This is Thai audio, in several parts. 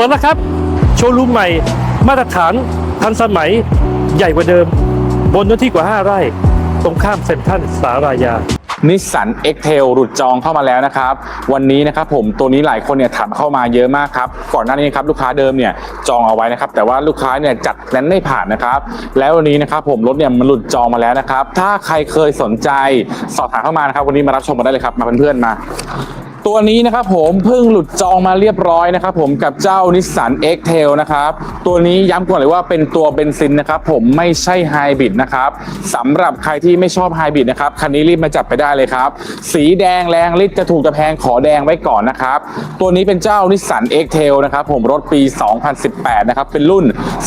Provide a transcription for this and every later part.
ปิดแล้วครับ โชว์รูมใหม่ มาตรฐานทันสมัยใหญ่กว่าเดิม บนเนื้อที่กว่า 5 ไร่ ตรงข้ามเซ็นทรัลสารายานิสสัน X t a i l หลุดจองเข้ามาแล้วนะครับ วันนี้นะครับผมตัวนี้หลายคนเนี่ยถามเข้ามาเยอะมากครับ ก่อนหน้านี้ครับลูกค้าเดิมเนี่ยจองเอาไว้นะครับ แต่ว่าลูกค้าเนี่ยจัดนั้นไม่ผ่านนะครับ แล้ววันนี้นะครับผมรถเนี่ยมันหลุดจองมาแล้วนะครับ ถ้าใครเคยสนใจสอบถามเข้ามานะครับ วันนี้มารับชมกันได้เลยครับมาเพื่อนๆมา ตัวนี้นะครับผมเพิ่งหลุดจองมาเรียบร้อยนะครับผมกับเจ้านิสสัน X t a i l นะครับตัวนี้ย้ำก่อนเลยว่าเป็นตัวเบนซินนะครับผมไม่ใช่ไฮบริดนะครับสำหรับใครที่ไม่ชอบไฮบริดนะครับคันนี้รีบมาจับไปได้เลยครับ สีแดงแรงฤทธิ์จะถูกจะแพงขอแดงไว้ก่อนนะครับ ตัวนี้เป็นเจ้านิสสัน X t a i l นะครับผมรถปี 2018 นะครับเป็นรุ่น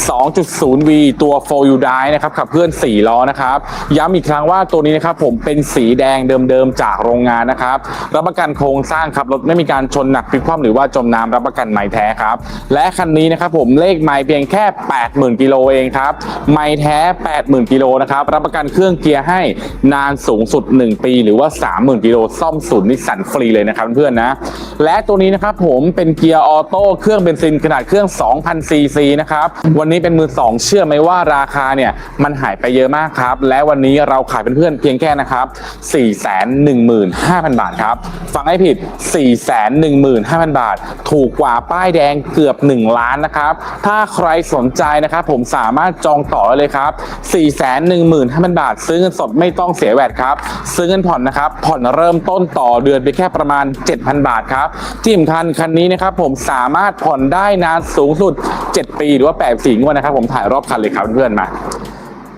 2.0V ตัว 4 u drive นะครับขับเคลื่อน 4 ล้อนะครับย้ำอีกครั้งว่าตัวนี้นะครับผมเป็นสีแดงเดิมๆจากโรงงานนะครับรับประกันโครงสร้างครับรถไม่มีการชนหนักพลิกคว่ำหรือว่าจมน้ำรับประกันไม้แท้ครับ และคันนี้นะครับผมเลขไม้เพียงแค่ 80,000กิโลเองครับไม้แท้ 80,000กิโลนะครับรับประกันเครื่องเกียร์ให้นานสูงสุด 1 ปี หรือว่า 30,000กิโลซ่อมศูนย์นิสสันฟรีเลยนะครับเพื่อนๆนะและตัวนี้นะครับผมเป็นเกียร์ออโต้เครื่องเบนซินขนาดเครื่อง 2,000ซีซีนะครับวันนี้เป็นมือ2 เชื่อไหมว่าราคาเนี่ยมันหายไปเยอะมากครับและวันนี้เราขายเป็นเพื่อนๆเพียงแค่นะครับ415,000 บาทครับ ฟังให้ผิด415,000 บาท ถูกกว่าป้ายแดงเกือบ 1 ล้านนะครับ ถ้าใครสนใจนะครับผมสามารถจองต่อเลยครับ 415,000 บาท ซื้อเงินสดไม่ต้องเสียแวดครับ ซื้อเงินผ่อนนะครับ ผ่อนเริ่มต้นต่อเดือนไปแค่ประมาณ 7,000 บาทครับที่สำคัญคันนี้นะครับผมสามารถผ่อนได้นานสูงสุด 7 ปีหรือว่า8สี่งวดนะครับ ผมถ่ายรอบคันเลยครับเพื่อนมา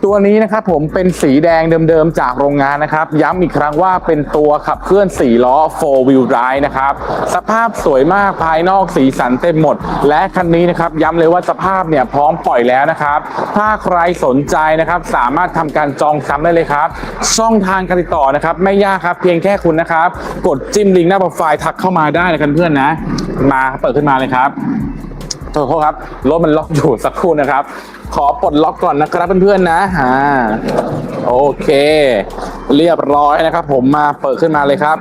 ตัวนี้นะครับผมเป็นสีแดงเดิมๆจากโรงงานนะครับ ย้ำอีกครั้งว่าเป็นตัวขับเคลื่อน4ล้อ 4 wheel drive นะครับ สภาพสวยมากภายนอกสีสันเต็มหมด และคันนี้นะครับย้ำเลยว่าสภาพเนี่ยพร้อมปล่อยแล้วนะครับ ถ้าใครสนใจนะครับสามารถทำการจองซ้ำได้เลยครับ ช่องทางการติดต่อนะครับไม่ยากครับเพียงแค่คุณนะครับ กดจิ้มลิงก์หน้าโปรไฟล์ทักเข้ามาได้เลยเพื่อนๆนะ มาเปิดขึ้นมาเลยครับ โทษครับ รถมันล็อกอยู่สักครู่นะครับ ขอปลดล็อกก่อนนะครับเพื่อนๆนะอ่าโอเค เรียบร้อยนะครับ ผมมาเปิดขึ้นมาเลยครับ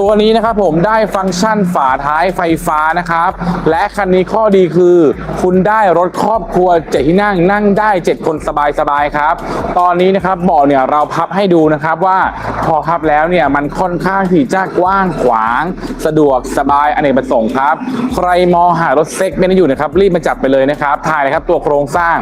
ตัวนี้นะครับผมได้ฟังก์ชันฝาท้ายไฟฟ้านะครับ และคันนี้ข้อดีคือ คุณได้รถครอบครัวเจ็ดที่นั่งนั่งได้ 7 คนสบายๆครับ ตอนนี้นะครับเบาะเนี่ยเราพับให้ดูนะครับว่าพอพับแล้วเนี่ยมันค่อนข้างที่จะกว้างขวาง สะดวกสบายอเนกประสงค์ครับ ใครมองหารถเซ็กไม่ได้อยู่นะครับรีบมาจับไปเลยนะครับถ่ายนะครับตัวโครงสร้าง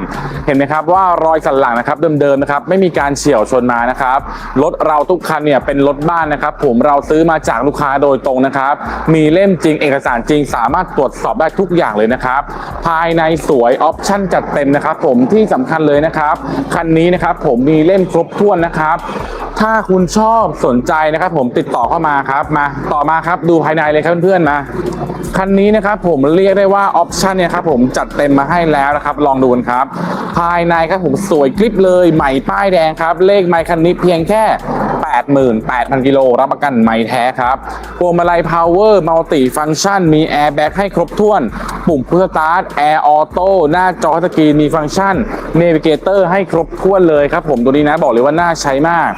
เห็นไหมครับว่ารอยสันหลังนะครับเดิมๆนะครับไม่มีการเฉี่ยวชนมานะครับรถเราทุกคันเนี่ยเป็นรถบ้านนะครับผมเราซื้อมาจากลูกค้าโดยตรงนะครับ มีเล่มจริงเอกสารจริง สามารถตรวจสอบได้ทุกอย่างเลยนะครับ ภายในสวยออปชั่นจัดเต็มนะครับผมที่สำคัญเลยนะครับคันนี้นะครับผมมีเล่มครบถ้วนนะครับถ้าคุณชอบสนใจนะครับ ผมติดต่อเข้ามาครับมาต่อมาครับดูภายในเลยครับเพื่อนๆมาคันนี้นะครับผมเรียกได้ว่าออปชันเนี่ยครับผมจัดเต็มมาให้แล้วนะครับ ลองดูนครับ ภายในครับผมสวยกริบเลยใหม่ป้ายแดงครับ เลขไมค์คันนี้เพียงแค่ 88,000 กิโล รับประกันไม่แท้ครับพวงมาลัยพาวเวอร์มัลติฟังก์ชันมีแอร์แบ็กให้ครบถ้วน ปุ่มเพื่อสตาร์ทแอร์ออโต้หน้าจอสกรีนมีฟังก์ชันเนวิเกเตอร์ให้ครบถ้วนเลยครับผมตัวนี้นะบอกเลยว่าน่าใช้มาก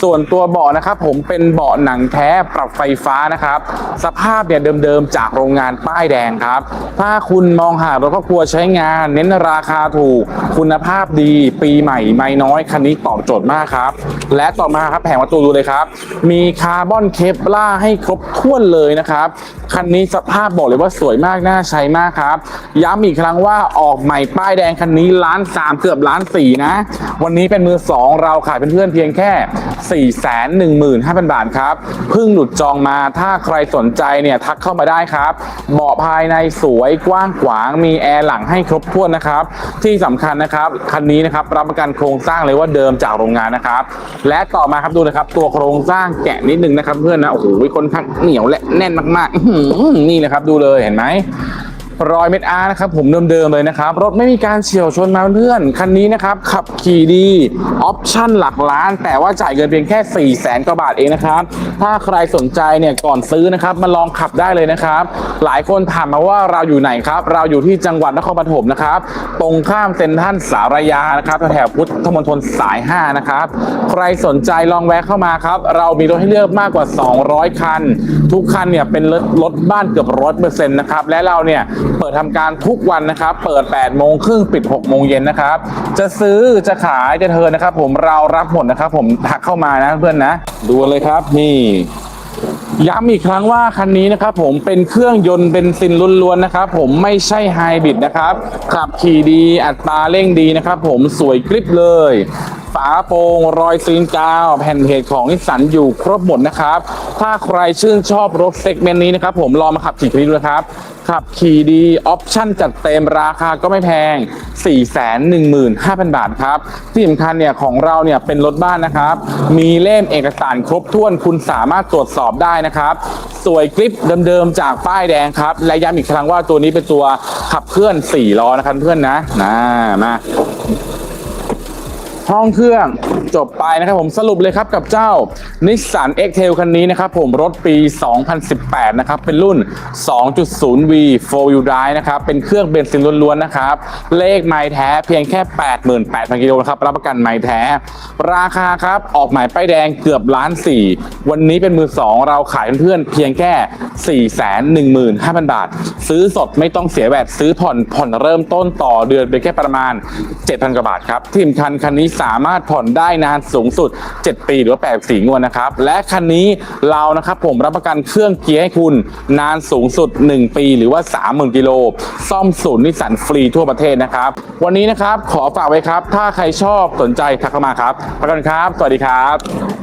ส่วนตัวเบาะนะครับผมเป็นเบาะหนังแท้ปรับไฟฟ้านะครับ สภาพเนี่ยเดิมๆจากโรงงานป้ายแดงครับ ถ้าคุณมองหารถครอบครัวใช้งาน เน้นราคาถูก คุณภาพดี ปีใหม่ไม่น้อยคันนี้ตอบโจทย์มากครับ และต่อมาครับแผงประตูดูเลยครับ มีคาร์บอนเคปล่าให้ครบถ้วนเลยนะครับคันนี้สภาพบอกเลยว่าสวยมากน่าใช้มากครับ ย้ำอีกครั้งว่าออกใหม่ป้ายแดงคันนี้ล้านสามเกือบล้านสี่นะ วันนี้เป็นมือสองเราขายเป็นเพื่อนๆเพียงแค่ 415,000 บาทครับเพิ่งหลุดจองมาถ้าใครสนใจเนี่ยทักเข้ามาได้ครับเบาะภายในสวยกว้างขวางมีแอร์หลังให้ครบถ้วนนะครับ ที่สำคัญนะครับคันนี้นะครับรับประกันโครงสร้างเลยว่าเดิมจากโรงงานนะครับ และต่อมาครับดูนะครับ ตัวโครงสร้างแกะนิดนึงนะครับ เพื่อนนะโอ้โหค่อนข้างเหนียวและแน่นมากๆนี่เลยครับดูเลยเห็นไหม รอยเม็ดอาร์นะครับผมเดิมๆเลยนะครับ รถไม่มีการเฉี่ยวชนมาเพื่อนคันนี้นะครับขับขี่ดีออปชั่นหลักล้าน แต่ว่าจ่ายเงินเพียงแค่4 0 0แสนกว่าบาทเองนะครับ ถ้าใครสนใจเนี่ยก่อนซื้อนะครับมาลองขับได้เลยนะครับ หลายคนถามมาว่าเราอยู่ไหนครับ เราอยู่ที่จังหวัดนครปฐมนะครับ ตรงข้ามเซ็นทรัลสารยานะครับแถวพุทธมณฑลสาย 5 นะครับ ใครสนใจลองแวะเข้ามาครับ เรามีรถให้เลือกมากกว่า 200 คัน ทุกคันเนี่ยเป็นรถรถบ้านเกือบร้อยเปอร์เซ็นต์นะครับและเราเนี่ยเปิดทำการทุกวันนะครับ เปิด8โมงครึ่งปิด6โมงเย็นนะครับ จะซื้อจะขายจะเทิร์นนะครับ ผมเรารับหมดนะครับ ผมทักเข้ามานะเพื่อนนะ ดูเลยครับนี่ย้ำอีกครั้งว่าคันนี้นะครับผมเป็นเครื่องยนต์เบนซินล้วนๆนะครับผมไม่ใช่ไฮบริดนะครับ ขับขี่ดีอัตราเร่งดีนะครับผมสวยกริบเลย ฝาโปร่งรอยซีนกาว แผ่นเพจของนิสสันอยู่ครบหมดนะครับ ถ้าใครชื่นชอบรถเซกเมนต์นี้นะครับ ผมลองมาขับขี่คันนี้ดูนะครับ ขับขี่ดี ออปชั่นจัดเต็มราคาก็ไม่แพง 415,000 บาทครับ ที่สำคัญเนี่ยของเราเนี่ยเป็นรถบ้านนะครับ มีเล่มเอกสารครบถ้วนคุณสามารถตรวจสอบได้นะครับ สวยคลิปเดิมๆจากป้ายแดงครับ และย้ำอีกครั้งว่าตัวนี้เป็นตัวขับเคลื่อน4ล้อนะครับเพื่อนนะนะมา ห้องเครื่องจบไปนะครับผมสรุปเลยครับกับเจ้า Nissan X-Trail คันนี้นะครับผมรถปี 2018 นะครับ เป็นรุ่น 2.0V 4 Wheel Drive นะครับ เป็นเครื่องเบนซินล้วนๆนะครับ เลขไม้แท้เพียงแค่ 88,000 กิโลนะครับ รับประกันไม้แท้ ราคาครับ ออกหมายป้ายแดงเกือบล้านสี่วันนี้เป็นมือ2เราขายเพื่อนเพียงแค่ 415,000 บาท ซื้อสดไม่ต้องเสียแวดซื้อผ่อนผ่อนเริ่มต้นต่อเดือนเป็นแค่ประมาณ 7,000 กว่าบาทครับที่สำคัญคันนี้สามารถผ่อนได้นานสูงสุด 7 ปีหรือว่า84งวดนะครับ และคันนี้เรานะครับผมรับประกันเครื่องเกียร์ให้คุณนานสูงสุด 1 ปีหรือว่า 30,000กิโลซ่อมศูนย์นิสสันฟรีทั่วประเทศนะครับ วันนี้นะครับขอฝากไว้ครับ ถ้าใครชอบสนใจทักเข้ามาครับไปกันครับ สวัสดีครับ